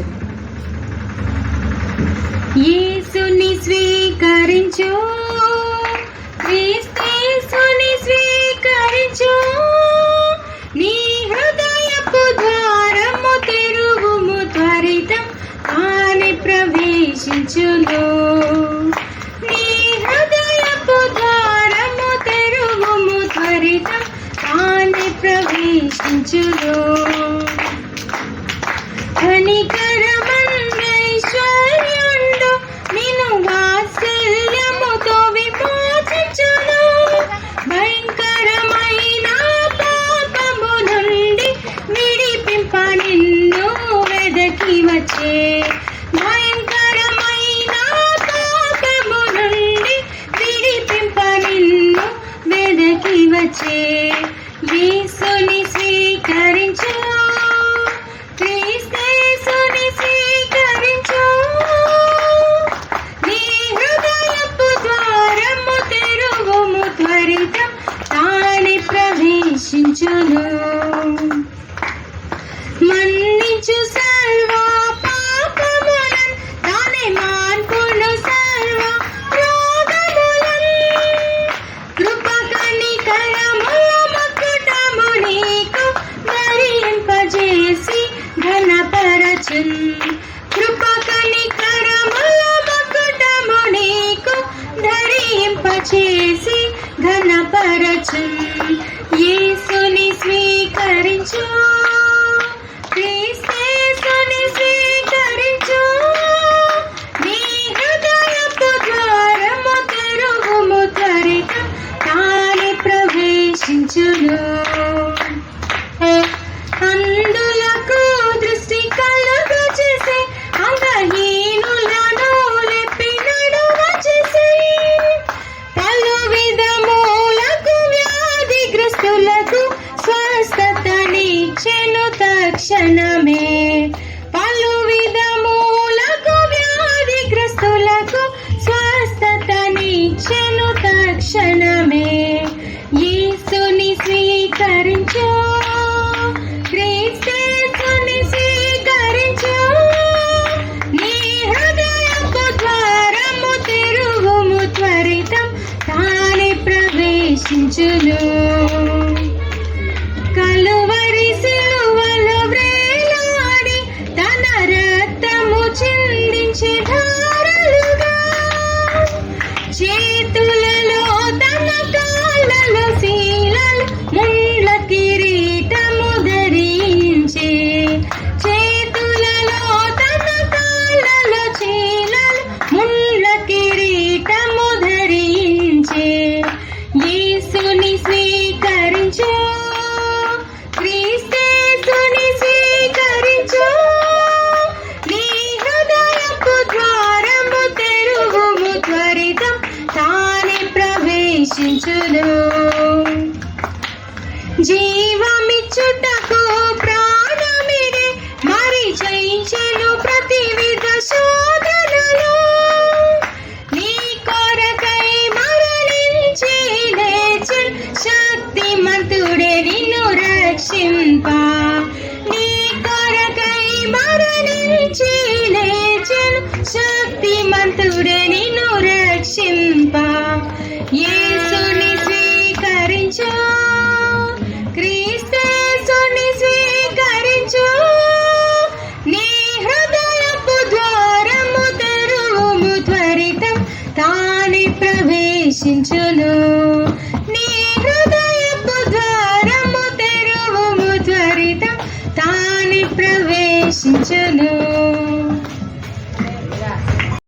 చదువు యేసుని స్వీకరించు. క్రీస్తేసుని స్వీకరించు. నీ హృదయపు ద్వారము తెరుగుము త్వరితం తానే ప్రవేశించును. నీ హృదయపు ద్వారము తెరుగుము త్వరితం తానే ప్రవేశించును. ఘనపరచున్ కృప కనికరముల మకుటము నీకు ధరింపచేసి ఘనపరచున్ యేసుని స్వీకరించు. క్షణమే. పలు విధములకు వ్యాధిగ్రస్తులకు స్వస్థతనిచ్చెను తక్షణమే. యేసుని స్వీకరించు. క్రీస్తేసుని స్వీకరించు. నీ హృదయపు ద్వారము తెరుగుము త్వరితం తానే ప్రవేశించును. ప్రవేశించును. జీవమిచ్చుటకు ప్రాణమిడే మరి జయించెను ప్రతి విధ శోధనలు. నీ కొరకై మరణించి లేచి శక్తిమంతుడే నిన్ను రక్షింపా దర్శించును నీ హృదయపు ద్వారము తెరువుము త్వరిత తాని ప్రవేశించును.